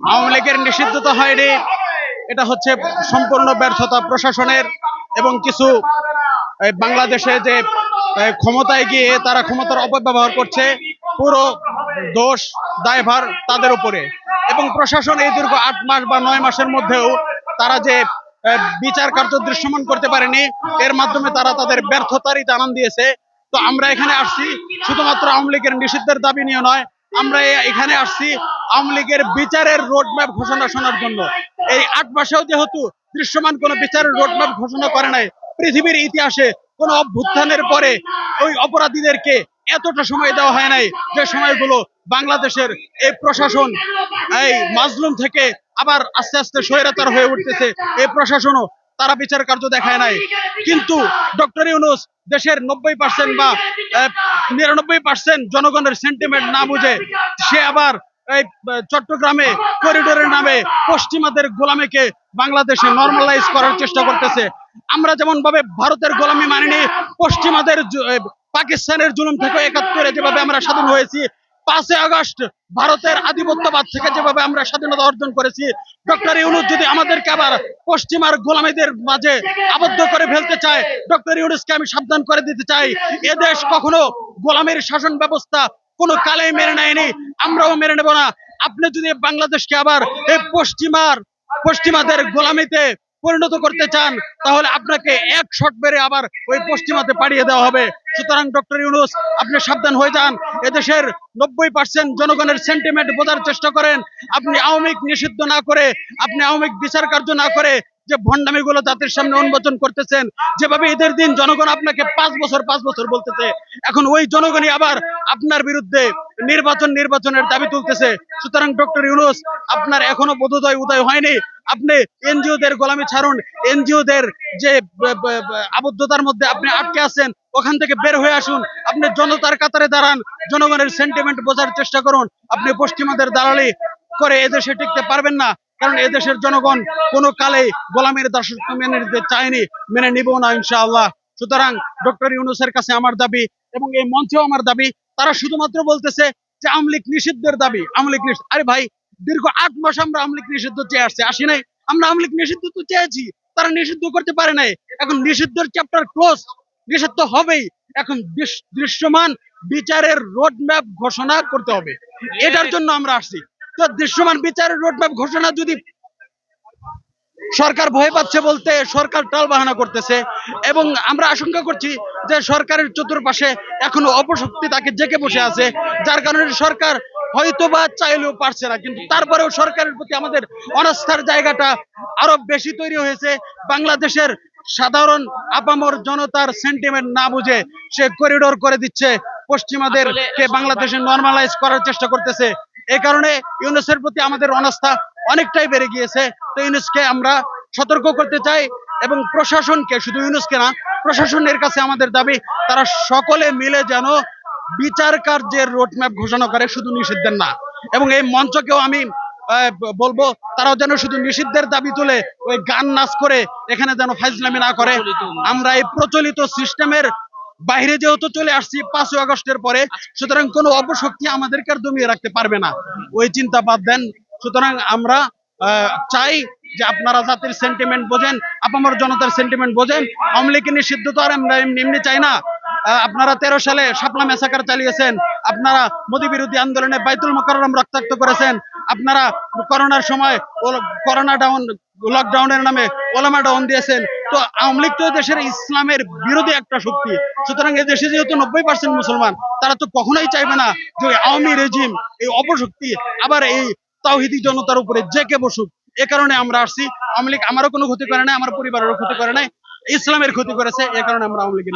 আওয়ামী লীগের নিষিদ্ধতা হয়নি। এটা হচ্ছে সম্পূর্ণ ব্যর্থতা প্রশাসনের এবং কিছু বাংলাদেশে যে ক্ষমতায় গিয়ে তারা ক্ষমতার অপব্যবহার করছে, পুরো দোষ, দায়ভার তাদের উপরে। এবং প্রশাসন এই দীর্ঘ আট মাস বা নয় মাসের মধ্যেও তারা যে বিচার কার্য দৃশ্যমান করতে পারেনি, এর মাধ্যমে তারা তাদের ব্যর্থতারই জানান দিয়েছে। তো আমরা এখানে আসছি, শুধুমাত্র আওয়ামী লীগের নিষিদ্ধের দাবি নিয়ে নয় আমরা এখানে আসছি আওয়ামী লীগের বিচারের রোডম্যাপ ঘোষণা শোনার জন্য। এই আট মাসেও যেহেতু দৃশ্যমান কোনো বিচারের রোডম্যাপ ঘোষণা করে নাই, পৃথিবীর ইতিহাসে কোন অভ্যুত্থানের পরে ওই অপরাধীদেরকে এতটা সময় দেওয়া হয় নাই যে সময়গুলো বাংলাদেশের এই প্রশাসন, এই মাজলুম থেকে আবার আস্তে আস্তে স্বৈরাচার হয়ে উঠতেছে। এই প্রশাসনও তারা বিচার কার্য দেখায় নাই। কিন্তু ডক্টর ইউনুস দেশের নব্বই পার্সেন্ট বা নিরানব্বই পার্সেন্ট জনগণের সেন্টিমেন্ট না বুঝে সে আবার এই চট্টগ্রামে করিডোরের নামে পশ্চিমাদের গোলামিকে বাংলাদেশে নর্মালাইজ করার চেষ্টা করতেছে। আমরা যেমন ভাবে ভারতের গোলামি মানিনি, পশ্চিমাদের পাকিস্তানের জুলুম থেকে একাত্তরে যেভাবে আমরা স্বাধীন হয়েছি পাঁচই আগস্ট ভারতের আধিপত্যবাদ থেকে যেভাবে আমরা স্বাধীনতা অর্জন করেছি, ডক্টর ইউনুস যদি আমাদেরকে আবার পশ্চিমার গোলামীদের মাঝে আবদ্ধ করে ফেলতে চায়, ডক্টর ইউনুসকে আমি সাবধান করে দিতে চাই। এদেশ কখনো গোলামের শাসন ব্যবস্থা কোনো কালেই মেনে নেয়নি, আমরাও মেনে নেব না। আপনি যদি বাংলাদেশকে আবার এই পশ্চিমার, পশ্চিমাদের গোলামিতে পরিণত করতে চান, তাহলে আপনাকে এক শট বেড়ে আবার ওই পশ্চিমাতে পাঠিয়ে দেওয়া হবে। সুতরাং ডক্টর ইউনুস, আপনি সাবধান হয়ে যান। এদেশের নব্বই পার্সেন্ট জনগণের সেন্টিমেন্ট বোঝার চেষ্টা করেন। আপনি আওয়ামী নিষিদ্ধ না করে, আপনি আওয়ামী বিচার কার্য না করে যে ভণ্ডামি গুলো জাতির সামনে উন্মোচন করতেছেন, যেভাবে ঈদের দিন জনগণ আপনাকে পাঁচ বছর পাঁচ বছর বলতেছে, এখন ওই জনগণই আবার আপনার বিরুদ্ধে নির্বাচন নির্বাচনের দাবি তুলতেছে। সুতরাং ডক্টর ইউনুস, আপনার এখনও বোধোদয় উদয় হয়নি। আপনি এনজিও দের গোলামি ছাড়ুন। এনজিও দের যে আবদ্ধতার মধ্যে আপনি আটকে আছেন, ওখান থেকে বের হয়ে আসুন। আপনি জনতার কাতারে দাঁড়ান, জনগণের সেন্টিমেন্ট বোঝার চেষ্টা করুন। আপনি পশ্চিমাদের দালালি করে এদেশে টিকতে পারবেন না, কারণ এদেশের জনগণ কোনো কালে গোলামের দাসত্ব মেনে নিতে চায়নি, মেনে নিব না ইনশাআল্লাহ। সুতরাং ডক্টর ইউনুসের কাছে আমার দাবি এবং এই মঞ্চেও আমার দাবি তারা শুধুমাত্র বলতেছে যে আওয়ামী লীগ নিষিদ্ধের দাবি, আওয়ামী লীগ নিষিদ্ধ। আরে ভাই, দীর্ঘ আট মাস আমরা আওয়ামী লীগ নিষিদ্ধ চেয়ে আসছি, আসি নাই। আমরা আওয়ামী লীগ নিষিদ্ধ তো চেয়েছি, তারা নিষিদ্ধ করতে পারে নাই। এখন নিষিদ্ধের চ্যাপ্টার ক্লোজ নিষিদ্ধ হবেই। এখন দৃশ্যমান বিচারের রোড ম্যাপ ঘোষণা করতে হবে। এটার জন্য আমরা আসছি। তো দৃশ্যমান বিচারের রোড ম্যাপ ঘোষণা যদি সরকার ভয় পাচ্ছে বলতে সরকার টাল বাহানা করতেছে, এবং আমরা আশঙ্কা করছি যে সরকারের চতুর্পাশে এখনও অপশক্তি তাকে জেকে বসে আছে যার কারণে সরকার হয়তো বা চাইলেও পারছে না। কিন্তু তারপরেও সরকারের প্রতি আমাদের অনাস্থার জায়গাটা আরও বেশি তৈরি হয়েছে। বাংলাদেশের সাধারণ আপামর জনতার সেন্টিমেন্ট না বুঝে সে করিডোর করে দিচ্ছে। পশ্চিমাদেরকে বাংলাদেশে নর্মালাইজ করার চেষ্টা করতেছে। এই কারণে ইউনুসের প্রতি আমাদের অনাস্থা অনেকটাই বেড়ে গিয়েছে। তো ইউনুসকে আমরা সতর্ক করতে চাই এবং প্রশাসনকে শুধু ইউনুসকে না প্রশাসনের কাছে আমাদের দাবি, তারা সকলে মিলে যেন বিচার কার্যের রোডম্যাপ ঘোষণা করে, শুধু নিষিদ্ধের না। এবং এই মঞ্চকেও আমি বলব, তারাও যেন শুধু নিষিদ্ধের দাবি তুলে, ওই গান নাচ করে, এখানে যেন ফাইজলামি না করে। আমরা এই প্রচলিত সিস্টেমের বাইরে যেহেতু চলে আসছি, পাঁচই আগস্টের পরে, সুতরাং কোনো অপশক্তি আমাদেরকে আর দমিয়ে রাখতে পারবে না। ওই চিন্তা বাদ দেন। সুতরাং আমরা চাই যে আপনারা জাতির সেন্টিমেন্ট বোঝেন, আপামর জনতার সেন্টিমেন্ট বোঝেন। আওয়ামী লীগের নিষিদ্ধ তো আর আমরা এমনি চাই না। আপনারা তেরো সালে শাপলা মেসাকার চালিয়েছেন। আপনারা মোদী বিরোধী আন্দোলনে বাইতুল মোকাররম রক্তাক্ত করেছেন। আপনারা করোনার সময় ও- করোনা ডাউন লকডাউনের নামে ওলামা ডাউন দিয়েছেন। তো আওয়ামী লীগ তো দেশের ইসলামের বিরোধী একটা শক্তি। সুতরাং এই দেশে যেহেতু নব্বই পার্সেন্ট মুসলমান, তারা তো কখনোই চাইবে না যে আওয়ামী রেজিম এই অপশক্তি আবার এই তাওহিদি জনতার উপরে যে কে বসুক, এ কারণে আমরা আসছি। আওয়ামী লীগ আমারও কোনো ক্ষতি করে নাই, আমার পরিবারেরও ক্ষতি করে নাই, ইসলামের ক্ষতি করেছে, এ কারণে আমরা আওয়ামী লীগের